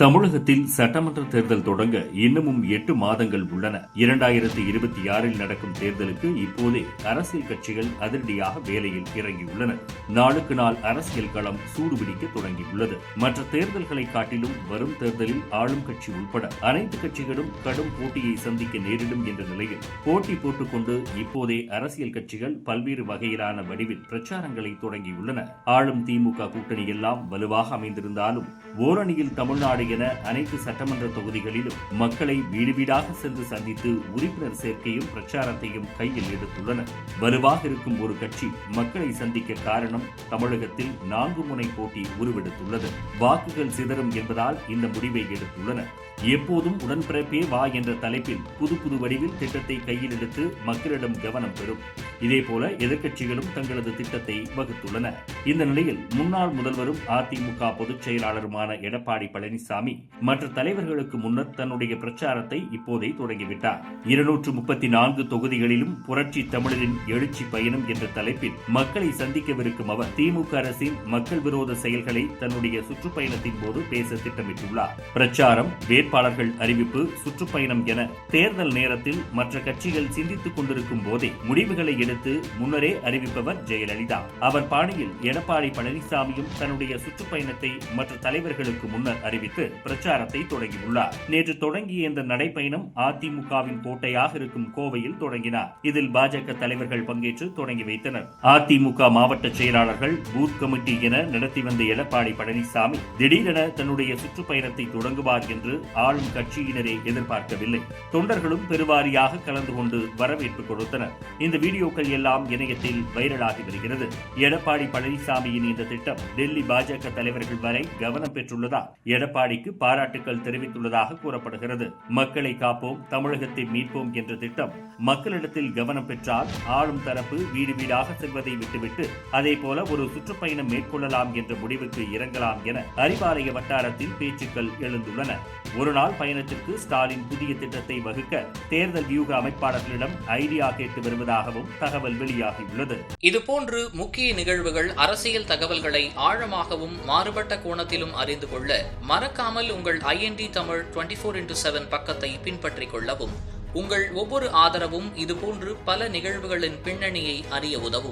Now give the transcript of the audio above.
தமிழகத்தில் சட்டமன்ற தேர்தல் தொடங்க இன்னமும் எட்டு மாதங்கள் உள்ளன. இரண்டாயிரத்தி இருபத்தி ஆறில் நடக்கும் தேர்தலுக்கு இப்போதே அரசியல் கட்சிகள் அதிரடியாக வேலையில் இறங்கியுள்ளன. நாளுக்கு நாள் அரசியல் களம் சூடுபிடிக்க தொடங்கியுள்ளது. மற்ற தேர்தல்களை காட்டிலும் வரும் தேர்தலில் ஆளும் கட்சி உட்பட அனைத்து கட்சிகளும் கடும் போட்டியை சந்திக்க நேரிடும் என்ற நிலையில் போட்டி போட்டுக்கொண்டு இப்போதே அரசியல் கட்சிகள் பல்வேறு வகையிலான வடிவில் பிரச்சாரங்களை தொடங்கியுள்ளன. ஆளும் திமுக கூட்டணி எல்லாம் வலுவாக அமைந்திருந்தாலும் ஓரணியில் தமிழ்நாடு என அனைத்து சட்டமன்ற தொகுதிகளிலும் மக்களை வீடு வீடாக சென்று சந்தித்து உறுப்பினர் சேர்க்கையும் பிரச்சாரத்தையும் கையில் எடுத்துள்ளனர். வலுவாக இருக்கும் ஒரு கட்சி மக்களை சந்திக்க காரணம் தமிழகத்தில் நான்கு முனை போட்டி உருவெடுத்துள்ளது. வாக்குகள் சிதறும் என்பதால் இந்த முடிவை எடுத்துள்ளனர். எப்போதும் உடன்பிறப்பே வா என்ற தலைப்பில் புது புது வடிவில் திட்டத்தை கையில் எடுத்து மக்களிடம் கவனம் பெறும். இதேபோல எதிர்க்கட்சிகளும் தங்களது திட்டத்தை வகுத்துள்ளன. இந்த நிலையில் முன்னாள் முதல்வரும் அதிமுக பொதுச் செயலாளருமான எடப்பாடி பழனிசாமி மற்ற தலைவர்களுக்கு முன்னர் தன்னுடைய பிரச்சாரத்தை இப்போதே தொடங்கிவிட்டார். இருநூற்று முப்பத்தி நான்கு தொகுதிகளிலும் புரட்சி தமிழரின் எழுச்சி பயணம் என்ற தலைப்பில் மக்களை சந்திக்கவிருக்கும் அவர் திமுக அரசின் மக்கள் விரோத செயல்களை தன்னுடைய சுற்றுப்பயணத்தின் போது பேச திட்டமிட்டுள்ளார். பிரச்சாரம் வேட்பாளர்கள் அறிவிப்பு சுற்றுப்பயணம் என தேர்தல் நேரத்தில் மற்ற கட்சிகள் சிந்தித்துக் கொண்டிருக்கும் போதே முடிவுகளை எடுத்து முன்னரே அறிவிப்பவர் ஜெயலலிதா. அவர் பாணியில் எடப்பாடி பழனிசாமியும் தன்னுடைய சுற்றுப்பயணத்தை மற்ற தலைவர்களுக்கு முன்னர் அறிவித்து பிரச்சாரத்தை தொடங்கியுள்ளார். நேற்று தொடங்கிய இந்த நடைப்பயணம் அதிமுகவின் கோட்டையாக இருக்கும் கோவையில் தொடங்கினார். இதில் பாஜக தலைவர்கள் பங்கேற்று தொடங்கி வைத்தனர். அதிமுக மாவட்ட செயலாளர்கள் பூத் கமிட்டி என நடத்தி வந்த எடப்பாடி பழனிசாமி திடீரென தன்னுடைய சுற்றுப்பயணத்தை தொடங்குவார் என்று ஆளும் கட்சியினரே எதிர்பார்க்கவில்லை. தொண்டர்களும் பெருவாரியாக கலந்து கொண்டு வரவேற்பு கொடுத்தனர். இந்த வீடியோ வீடியோக்கள் எல்லாம் இணையத்தில் வைரலாகி வருகிறது. எடப்பாடி பழனிசாமியின் இந்த திட்டம் டெல்லி பாஜக தலைவர்கள் வரை கவனம் பெற்றுள்ளதால் எடப்பாடிக்கு பாராட்டுக்கள் தெரிவித்துள்ளதாக கூறப்படுகிறது. மக்களை காப்போம் தமிழகத்தை மீட்போம் என்ற திட்டம் மக்களிடத்தில் கவனம் பெற்றால் ஆளும் தரப்பு வீடு வீடாக செல்வதை விட்டுவிட்டு அதே போல ஒரு சுற்றுப்பயணம் மேற்கொள்ளலாம் என்ற முடிவுக்கு இறங்கலாம் என அறிவாலய வட்டாரத்தில் பேச்சுக்கள் எழுந்துள்ளன. ஒரு நாள் பயணத்திற்கு ஸ்டாலின் புதிய திட்டத்தை வகுக்க தேர்தல் வியூக அமைப்பாளர்களிடம் ஐடியா கேட்டு வருவதாகவும் தகவல் வெளியாகியுள்ளது. இதுபோன்று முக்கிய நிகழ்வுகள் அரசியல் தகவல்களை ஆழமாகவும் மாறுபட்ட கோணத்திலும் அறிந்து கொள்ள மறக்காமல் உங்கள் IND Tamil twenty four into seven பக்கத்தை பின்பற்றிக் கொள்ளவும். உங்கள் ஒவ்வொரு ஆதரவும் இதுபோன்று பல நிகழ்வுகளின் பின்னணியை அறிய உதவும்.